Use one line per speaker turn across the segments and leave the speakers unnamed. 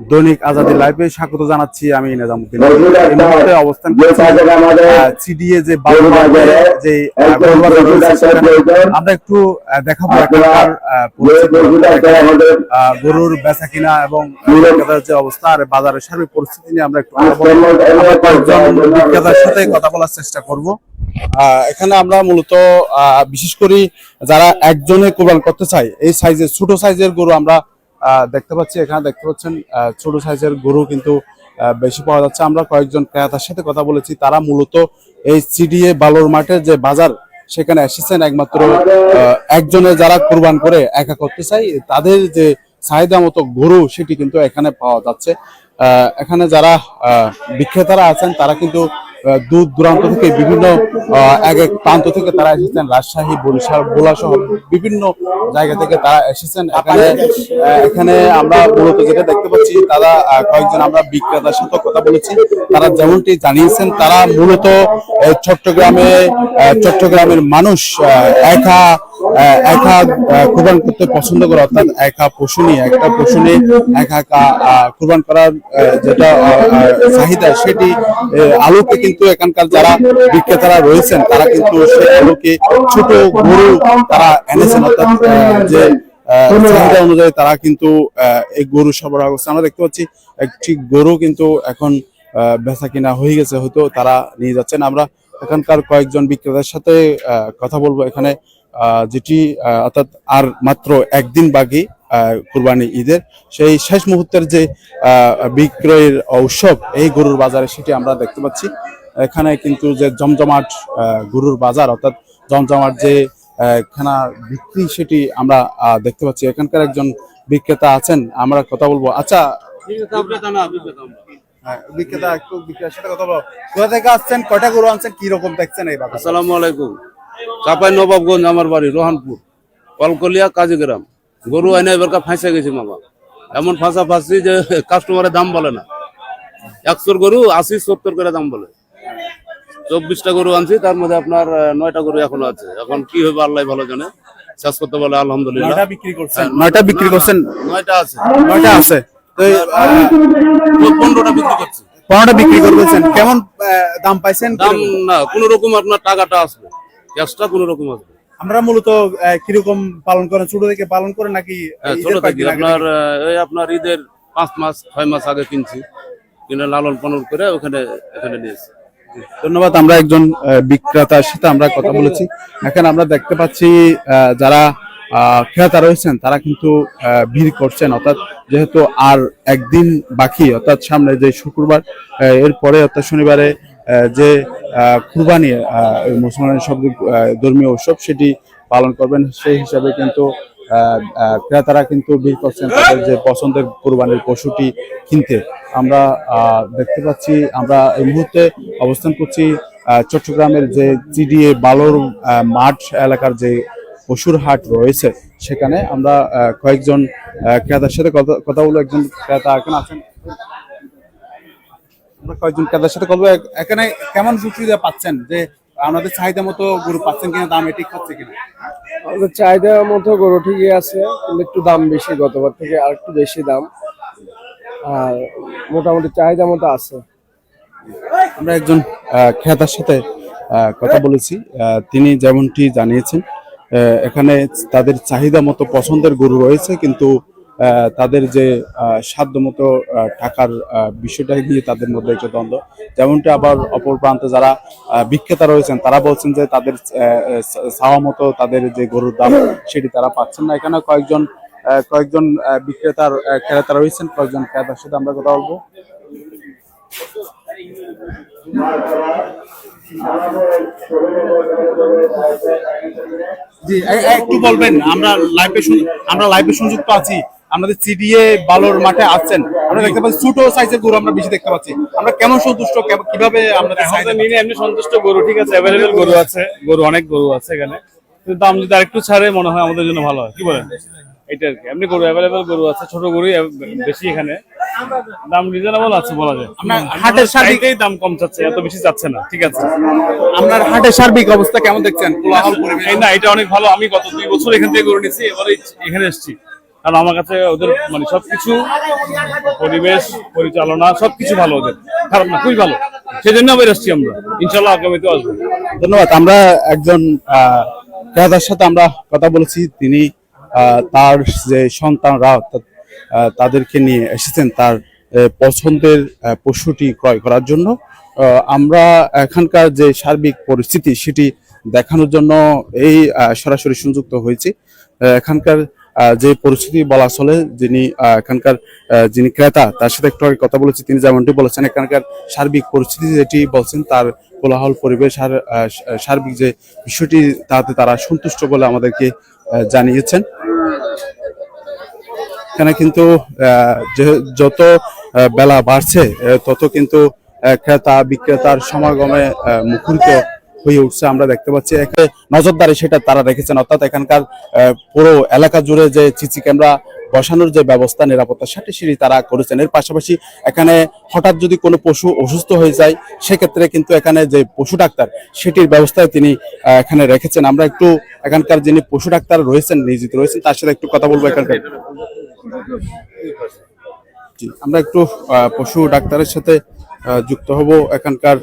দৈনিক আজাদি লাইভে স্বাগত জানাচ্ছি আমি নিজামুদ্দিন। এই মুহূর্তে অবস্থান সিডিএ যে আমরা একটু দেখাবো গরুর বেচা কিনা এবং যে অবস্থা আর বাজারের সার্বিক পরিস্থিতি নিয়ে আমরা একটু বিক্রেতার সাথে কথা বলার চেষ্টা করব। আহ, এখানে আমরা মূলত আহ, বিশেষ করে যারা একজনে কোরবান করতে চাই এই সাইজের ছোট সাইজের গরু আমরা দেখতে পাচ্ছি, এখানে দেখতে পাচ্ছেন ছোট সাইজের গরু কিন্তু বেশি পাওয়া যাচ্ছে। আমরা কয়েকজন ক্রেতার সাথে কথা বলেছি, তারা মূলত এই সিডিএ বালুর মাঠের যে বাজার, সেখানে এসেছেন একমাত্র একজনে যারা কোরবান করে একা করতে চাই তাদের যে চাহিদা মতো গরু, সেটি কিন্তু এখানে পাওয়া যাচ্ছে। এখানে যারা বিক্রেতারা আছেন, তারা কিন্তু দূর দূরান্ত থেকে বিভিন্ন এক এক প্রান্ত থেকে তারা এসেছেন। রাজশাহী, বরিশাল বোলা সহ বিভিন্ন জায়গা থেকে তারা এসেছেন। এখানে এখানে আমরা মূলত যেটা দেখতে পাচ্ছি, তারা কয়েকজন আমরা বিক্রেতার সাথে কথা বলেছি। তারা যেমনটি জানিয়েছেন, তারা মূলত চট্টগ্রামে চট্টগ্রামের মানুষ একা একা কুরবান করতে পছন্দ করে অর্থাৎ একা পশু নিয়ে একটা পশু নিয়ে একা আহ, করার যেটা চাহিদা সেটি আলোকে কিন্তু এখানকার যারা বিক্রেতারা রয়েছেন তারা কিন্তু সেই আলোকে ছোট গরু তারা এনেছেন অর্থাৎ যে চাহিদা অনুযায়ী তারা কিন্তু এই গরু সরবরাহ করছে। আমরা দেখতে পাচ্ছি একটি গরু কিন্তু এখন বেচা কিনা হয়ে গেছে হয়তো তারা নিয়ে যাচ্ছেন। আমরা এখানকার কয়েকজন বিক্রেতার সাথে কথা বলব। এখানে যেটি অর্থাৎ আর মাত্র একদিন বাকি আহ, কুরবানি ঈদের। সেই শেষ মুহূর্তের যে আহ, বিক্রয়ের উৎসব এই গরুর বাজারে সেটি আমরা দেখতে পাচ্ছি। এখানে কিন্তু যে জমজমাট আহ, গরুর বাজার অর্থাৎ জমজমাট যে আহ, খানা বিক্রি সেটি আমরা আহ, দেখতে পাচ্ছি। এখানকার একজন বিক্রেতা আছেন আমরা কথা বলব। আচ্ছা হ্যাঁ, বিক্রেতা একটু বিক্রেতার সাথে কথা বলব কোথা থেকে আসছেন? কয়টা গরু আনছেন? কি রকম দেখছেন এই
আসসালামু আলাইকুম। চাপাই নবাবগঞ্জ আমার বাড়ি রোহানপুর কলকলিয়া কাজীগ্রাম। গরু আইনে এবার ফাঁসে গেছি মামা। এমন ফাঁসা ফাঁসি যে কাস্টমারের দাম বলে না। একশোর গরু আশি সত্তর করে দাম বলে। চব্বিশটা গরু আনছি তার মধ্যে আপনার নয়টা গরু এখনও আছে। এখন কি হবে আল্লাহ ভালো জানে। শেষ করতে বলে আলহামদুলিল্লাহ।
নয়টা বিক্রি করছেন? নয়টা বিক্রি করছেন?
নয়টা আছে।
নয়টা আছে?
পনেরোটা বিক্রি করছি।
পনেরোটা বিক্রি করতেছেন। কেমন দাম পাইছেন?
দাম না কোনো রকম আপনার টাকাটা আসবে। ক্যাশটা কোনো রকম আসবে
আমরা মূলত আহ, কীরকম পালন করেন? ছোট থেকে পালন করেন নাকি
হ্যাঁ, ছোট থেকে আপনার আহ, এই আপনার ঈদের পাঁচ মাস ছয় মাস আগে কিনছি। কিনে লালন পালন করে ওখানে এখানে নিয়েছি।
ধন্যবাদ আমরা একজন আহ, বিক্রেতার সাথে আমরা কথা বলেছি। এখানে আমরা দেখতে পাচ্ছি আহ, যারা আহ, ক্রেতা রয়েছেন তারা কিন্তু আহ, ভিড় করছেন। অর্থাৎ যেহেতু আর একদিন বাকি অর্থাৎ সামনে যে শুক্রবার আহ, এরপরে অর্থাৎ শনিবারে আহ, যে কুরবানি মুসলমানের সব ধর্মীয় উৎসব সেটি পালন করবেন। সেই হিসাবে কিন্তু ক্রেতারা কিন্তু ভিড় করছেন তাদের যে পছন্দের কোরবানির পশুটি কিনতে। আমরা দেখতে পাচ্ছি, আমরা এই মুহূর্তে অবস্থান করছি চট্টগ্রামের যে জিডিএ বালর মাঠ এলাকার যে পশুর হাট রয়েছে, সেখানে আমরা কয়েকজন ক্রেতার সাথে কথা কথা বলব। একজন ক্রেতা এখন আছেন। আমরা কয়েকজন ক্রেতার সাথে কথা বলব। এখানে কেমন সুবিধা পাচ্ছেন যে আমাদের চাহিদা মতো গরু পাচ্ছেন কিনা দাম এটি খাচ্ছে কিনা?
আমাদের চাহিদা মতো গরু ঠিকই আছে কিন্তু একটু দাম বেশি গতবার থেকে আর একটু বেশি দাম। আর মোটামুটি চাহিদা মতো আছে।
আমরা একজন ক্রেতার সাথে কথা বলেছি। তিনি যেমনটি জানিয়েছেন এখানে তাদের চাহিদা মতো পছন্দের গরু রয়েছে কিন্তু তাদের যে আহ, সাধ্য মতো আহ, টাকার বিষয়টা নিয়ে তাদের মধ্যে একটা দ্বন্দ্ব। যেমনটা আবার অপর প্রান্তে যারা বিক্রেতা রয়েছেন তারা বলছেন যে তাদের চাওয়া মতো তাদের যে গরুর দাম সেটি তারা পাচ্ছেন না। এখানে কয়েকজন কয়েকজন বিক্রেতার ক্রেতা রয়েছেন কয়েকজন ক্রেতার সাথে আমরা কথা বলব। জি একটু বলবেন আমরা লাইভে আমরা লাইভে সংযুক্ত আছি। আমাদের সিডিএ বালোর মাঠে আসছেন। আমরা দেখতে পাচ্ছি ছোট সাইজের গরু আমরা বেশি দেখতে পাচ্ছি। আমরা কেমন সন্তুষ্ট? কীভাবে আমরা
আমাদের নিয়ে এমনি সন্তুষ্ট গরু ঠিক আছে? অ্যাভেলেবেল গরু আছে গরু অনেক গরু আছে এখানে। কিন্তু দাম যদি আরেকটু ছাড়ে মনে হয় আমাদের জন্য ভালো হয়। কি বলেন? এটা আর কি। এমনি গরু অ্যাভেলেবেল গরু আছে ছোট গরুই বেশি এখানে। দাম রিজনেবল আছে বলা যায়।
আমরা হাটের সার্বিক
সাইডেই দাম কম চাচ্ছে এত বেশি চাচ্ছে না ঠিক আছে?
আপনার হাটের সার্বিক অবস্থা কেমন দেখছেন?
না এটা অনেক ভালো। আমি গত দুই বছর এখান থেকে গরু নিয়েছি এবারে এখানে এসেছি। কারণ আমার কাছে ওদের মানে সবকিছু, পরিবেশ, পরিচালনা, সবকিছু ভালো ওদের। খারাপ না, খুবই ভালো। সেজন্য আবার এসছি আমরা। ইনশাল্লাহ আগামীতে আসব।
ধন্যবাদ। আমরা একজন ক্রেতার সাথে আমরা কথা বলেছি। তিনি তার যে সন্তানরা তাদেরকে নিয়ে এসেছেন তার পছন্দের পশুটি ক্রয় করার জন্য। আমরা এখানকার যে সার্বিক পরিস্থিতি, সেটি দেখানোর জন্য এই সরাসরি সংযুক্ত হয়েছি। এখানকার যে পরিস্থিতি বলা চলে, যিনি এখানকার যিনি ক্রেতা, তার সাথে একটু কথা বলেছি, তিনি যেমনটি বলেছেন, এখানকার সার্বিক পরিস্থিতি যেটি বলছেন, তার কোলাহল, পরিবেশ আর সার্বিক যে বিষয়টি, তাতে তারা সন্তুষ্ট বলে আমাদেরকে জানিয়েছেন। এখানে কিন্তু যত বেলা বাড়ছে তত কিন্তু ক্রেতা, বিক্রেতার সমাগমে মুখরিত হয়ে উঠছে। আমরা দেখতে পাচ্ছি এখানে নজরদারি সেটা তারা রেখেছেন। অর্থাৎ এখানকার পুরো এলাকা জুড়ে যে সিসি ক্যামেরা বসানোর যে ব্যবস্থা, নিরাপত্তা সেটি সেটি তারা করেছেন। এর পাশাপাশি এখানে হঠাৎ যদি কোনো পশু অসুস্থ হয়ে যায়, সেক্ষেত্রে কিন্তু এখানে যে পশু ডাক্তার, সেটির ব্যবস্থায় তিনি এখানে রেখেছেন। আমরা একটু এখানকার যিনি পশু ডাক্তার রয়েছেন, নিয়োজিত রয়েছেন, তার সাথে একটু কথা বলব এখানকার। আমরা একটু পশু ডাক্তারের সাথে যুক্ত হব এখানকার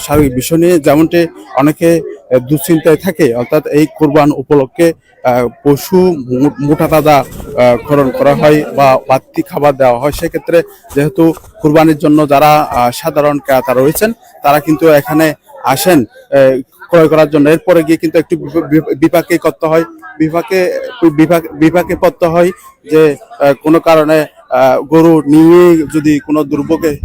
শারীরিক বিষয় নিয়ে। যেমনটি অনেকে দুশ্চিন্তায় থাকে, অর্থাৎ এই কোরবান উপলক্ষে পশু মোটা তাজা খরণ করা হয় বা বাড়তি খাবার দেওয়া হয়। সেক্ষেত্রে যেহেতু কোরবানির জন্য যারা সাধারণ ক্রেতা রয়েছেন, তারা কিন্তু এখানে আসেন ক্রয় করার জন্য। এরপরে গিয়ে কিন্তু একটু বিপ- বিপ- বিপাকে করতে হয়। বিভাগ, বিভাগে পড়তে হয় যে কোনো কারণে গরু নিয়ে যদি কোনো দুর্ভোগে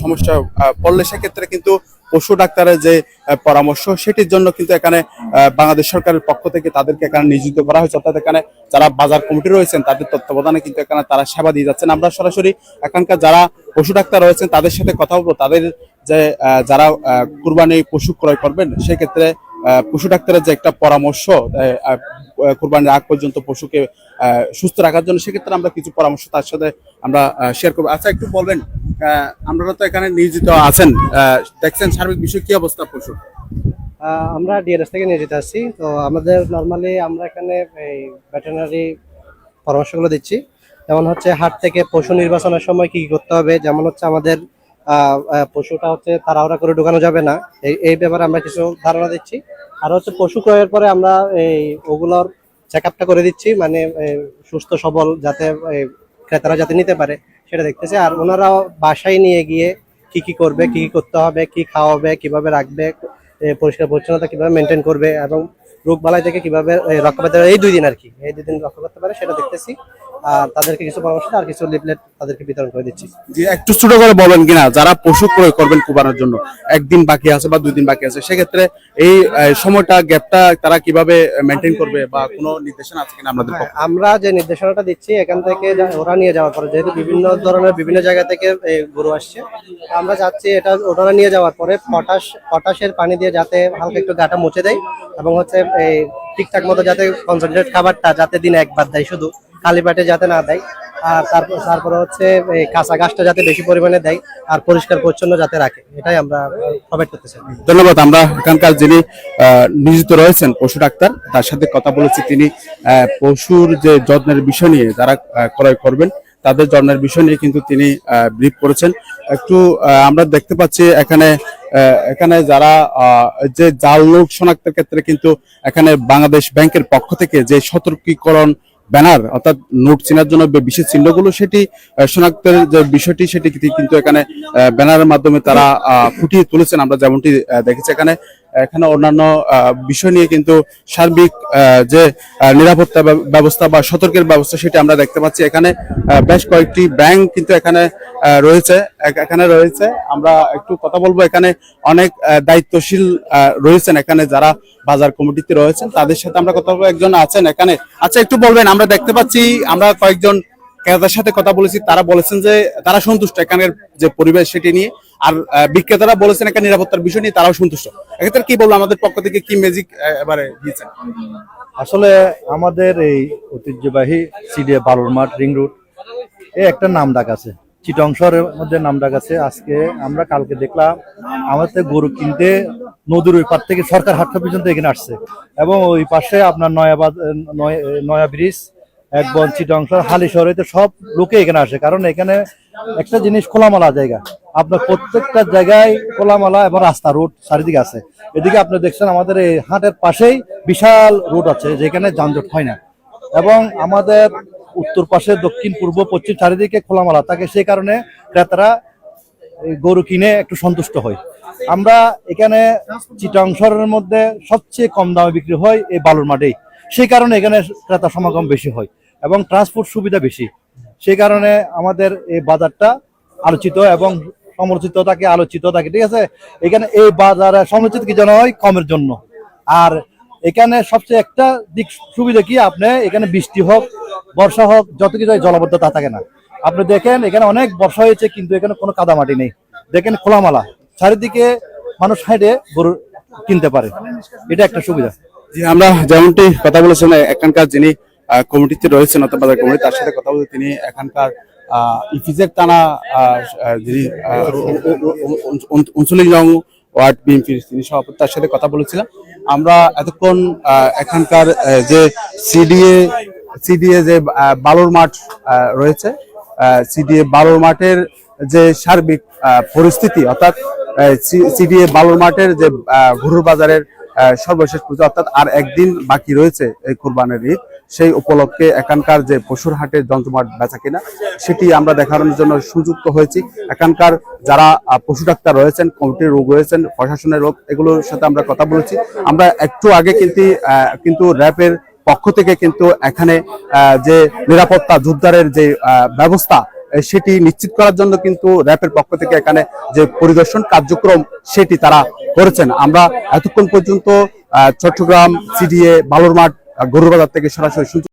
সমস্যা পড়লে সেক্ষেত্রে কিন্তু পশু ডাক্তারের যে পরামর্শ, সেটির জন্য কিন্তু এখানে বাংলাদেশ সরকারের পক্ষ থেকে তাদেরকে এখানে নিয়োজিত করা হয়েছে। অর্থাৎ এখানে যারা বাজার কমিটি রয়েছেন, তাদের তত্ত্বাবধানে কিন্তু এখানে তারা সেবা দিয়ে যাচ্ছেন। আমরা সরাসরি এখানকার যারা পশু ডাক্তার রয়েছেন, তাদের সাথে কথা বলব। তাদের যে যারা কুরবানি পশু ক্রয় করবেন, সেক্ষেত্রে পশু ডাক্তারের যে একটা পরামর্শ কুরবানির আগ পর্যন্ত পশুকে সুস্থ রাখার জন্য সেক্ষেত্রে আমরা কিছু পরামর্শ তার সাথে আমরা শেয়ার করব। আচ্ছা একটু বলবেন আপনারা তো এখানে নিয়োজিত আছেন দেখছেন সার্বিক বিষয় কি অবস্থা পশু?
আমরা ডিএনএস থেকে নিয়ে যেতে আসছি তো আমাদের নর্মালি আমরা এখানে এই ভেটেরিনারি পরামর্শগুলো দিচ্ছি। যেমন হচ্ছে হাট থেকে পশু নির্বাচনের সময় কি করতে হবে? যেমন হচ্ছে আমাদের পশুটা হচ্ছে তাড়াহুড়া করে ঢোকানো যাবে না। এই ব্যাপারে আমরা কিছু ধারণা দিচ্ছি। আর হচ্ছে পশু ক্রয়ের পরে আমরা এই ওগুলোর চেক আপটা করে দিচ্ছি মানে সুস্থ, সবল যাতে ক্রেতারা যাতে নিতে পারে, সেটা দেখতেছে। আর ওনারাও বাসায় নিয়ে গিয়ে কি কি করবে, কি কি করতে হবে, কি খাওয়াবে, কীভাবে রাখবে পরিষ্কার, পরিচ্ছন্নতা কীভাবে মেনটেন করবে এবং রোগ বালাই থেকে কীভাবে রক্ষা পেতে পারে, এই দুই দিন আর কি, এই দুই দিন রক্ষা করতে পারে, সেটা দেখতেছি। আর তাদেরকে কিছু পরামর্শ আর কিছু লিফলেট তাদেরকে বিতরণ করে দিচ্ছি।
যে একটু ছোট করে বলেন কিনা যারা পশু ক্রয় করবেন কুরবানোর জন্য একদিন বাকি আছে বা দুই দিন বাকি আছে সেক্ষেত্রে এই সময়টা গ্যাপটা তারা কীভাবে মেনটেন করবে বা কোনো নির্দেশনা আছে কিনা আপনাদের
আমরা যে নির্দেশনাটা দিচ্ছি এখান থেকে ওরা নিয়ে যাওয়ার পরে যেহেতু বিভিন্ন ধরনের বিভিন্ন জায়গা থেকে গরু আসছে আমরা চাচ্ছি এটা ওনারা নিয়ে যাওয়ার পরে পটাশ পটাশের পানি দিয়ে যাতে হালকা একটু গাটা মুছে দেয় এবং হচ্ছে ঠিকঠাক মতো যাতে কনসেন্ট্রেট খাবারটা যাতে দিন একবার দেয় শুধু। খালি পেটে যাতে না দেয়, আর তারপর তারপরে হচ্ছে এই কাঁচা গাছটা যাতে বেশি পরিমাণে দেয় আর পরিষ্কার পরিচ্ছন্ন যাতে রাখে, এটাই আমরা প্রোভাইড করতে চাই।
ধন্যবাদ, আমরা এখানকার যিনি নিয়োজিত রয়েছেন, পশু ডাক্তার, তার সাথে কথা বলেছি তিনি পশুর যে যত্নের বিষয় নিয়ে যারা ক্রয় করবেন, তাদের যত্নের বিষয় নিয়ে কিন্তু তিনি ব্রিফ করেছেন। একটু আমরা দেখতে পাচ্ছি এখানে এখানে যারা যে জাল নোট শনাক্তের ক্ষেত্রে কিন্তু এখানে বাংলাদেশ ব্যাংকের পক্ষ থেকে যে সতর্কীকরণ ব্যানার, অর্থাৎ নোট চেনার জন্য বিশেষ চিহ্নগুলো সেটি শনাক্তের যে বিষয়টি সেটি কিন্তু এখানে ব্যানারের মাধ্যমে তারা ফুটিয়ে তুলেছেন। আমরা যেমনটি দেখেছি এখানে এখানে অন্যান্য বিষয় নিয়ে কিন্তু সার্বিক যে নিরাপত্তা ব্যবস্থা বা সতর্কের ব্যবস্থা সেটি আমরা দেখতে পাচ্ছি। এখানে বেশ কয়েকটি ব্যাংক কিন্তু এখানে রয়েছে। এখানে রয়েছে। আমরা একটু কথা বলব। এখানে অনেক দায়িত্বশীল রয়েছেন এখানে যারা বাজার কমিটিতে রয়েছেন। তাদের সাথে আমরা কথা বলব। একজন আছেন এখানে। আচ্ছা একটু বলবেন। আমরা দেখতে পাচ্ছি, আমরা কয়েকজন ক্রেতার সাথে কথা বলেছি, তারা বলেছেন যে তারা সন্তুষ্ট এখানের যে পরিবেশ সেটি নিয়ে। আর বিক্রেতারা বলেছেন এখানে নিরাপত্তার বিষয় নিয়ে তারাও সন্তুষ্ট। এক্ষেত্রে কি বলব আমাদের পক্ষ থেকে কি ম্যাজিক এবারে দিয়েছেন?
আসলে আমাদের এই ঐতিহ্যবাহী সিডিএ বালুর মাঠ রিং রুট এ একটা নাম ডাক আছে। চিটং শহরের মধ্যে নাম ডাক আছে। আজকে আমরা কালকে দেখলাম, আমাদের গরু কিনতে নদীর ওই পার থেকে সরকার হাট পর্যন্ত এখানে আসছে। এবং ওই পাশে আপনার নয়াবাদ, নয়- নয়া ব্রিজ একবন হালি শহরে তো সব লোকে এখানে আসে। কারণ এখানে একটা জিনিস খোলামেলা জায়গা। আপনার প্রত্যেকটা জায়গায় খোলামেলা এবং রাস্তা, রোড চারিদিকে আছে। এদিকে আপনি দেখছেন আমাদের এই হাটের পাশেই বিশাল রোড আছে, যেখানে যানজট হয় না। এবং আমাদের উত্তর পাশে, দক্ষিণ, পূর্ব, পশ্চিম চারিদিকে খোলামেলা। থাকে সেই কারণে ক্রেতারা গরু কিনে একটু সন্তুষ্ট হয়। আমরা এখানে চিটাং শহরের মধ্যে সবচেয়ে কম দামে বিক্রি হয় এই বালুর মাঠেই। সেই কারণে এখানে ক্রেতা সমাগম বেশি হয়। এবং ট্রান্সপোর্ট সুবিধা বেশি। সেই কারণে আমাদের এই বাজারটা আলোচিত এবং সমালোচিত থাকে আলোচিত থাকে, ঠিক আছে? এখানে এই বাজারে সমালোচিত কি যেন হয়? কমের জন্য। আর এখানে সবচেয়ে একটা দিক সুবিধা কি? আপনি এখানে বৃষ্টি হোক, বর্ষা হোক, যত কিছু জলাবদ্ধতা থাকে না। আপনি দেখেন, এখানে অনেক বর্ষা হয়েছে, কিন্তু এখানে কোনো কাদামাটি নেই। দেখেন খোলামালা। চারিদিকে মানুষ হাইডে গরু কিনতে পারে। এটা একটা সুবিধা।
আমরা যেমনটি কথা বলেছেন এখানকার যিনি কমিটিতে রয়েছেন অর্থাৎ বাজার কমিটি, তার সাথে কথা বলতে তিনি এখানকার ইফিজের টানা যিনি উনচল্লিশ নং ওয়ার্ড বিএনপির তিনি সভাপতি, তার সাথে কথা বলেছিলাম। আমরা এতক্ষণ এখানকার যে সিডিএ সিডিএ যে বালুর মাঠ রয়েছে সিডিএ বালুর মাঠের যে সার্বিক পরিস্থিতি, অর্থাৎ সিডিএ বালুর মাঠের যে গরুর বাজারের সর্বশেষ পুজো, অর্থাৎ আর একদিন বাকি রয়েছে এই কোরবানের ঈদ। সেই উপলক্ষে এখানকার যে পশুর হাটের যন্ত্রমাট বেচা কিনা, সেটি আমরা দেখানোর জন্য সুযুক্ত হয়েছি। এখানকার যারা পশু ডাক্তার রয়েছেন, কমিটির রোগ রয়েছেন, প্রশাসনের রোগ, এগুলোর সাথে আমরা কথা বলেছি। আমরা একটু আগে কিন্তু কিন্তু র্যাপের পক্ষ থেকে কিন্তু এখানে যে নিরাপত্তা জোরদারের যে ব্যবস্থা সেটি নিশ্চিত করার জন্য কিন্তু র্যাপের পক্ষ থেকে এখানে যে পরিদর্শন কার্যক্রম, সেটি তারা করেছেন। আমরা এতক্ষণ পর্যন্ত চট্টগ্রাম, সিডিএ বালুরমাঠ গরুর বাজার থেকে সরাসরি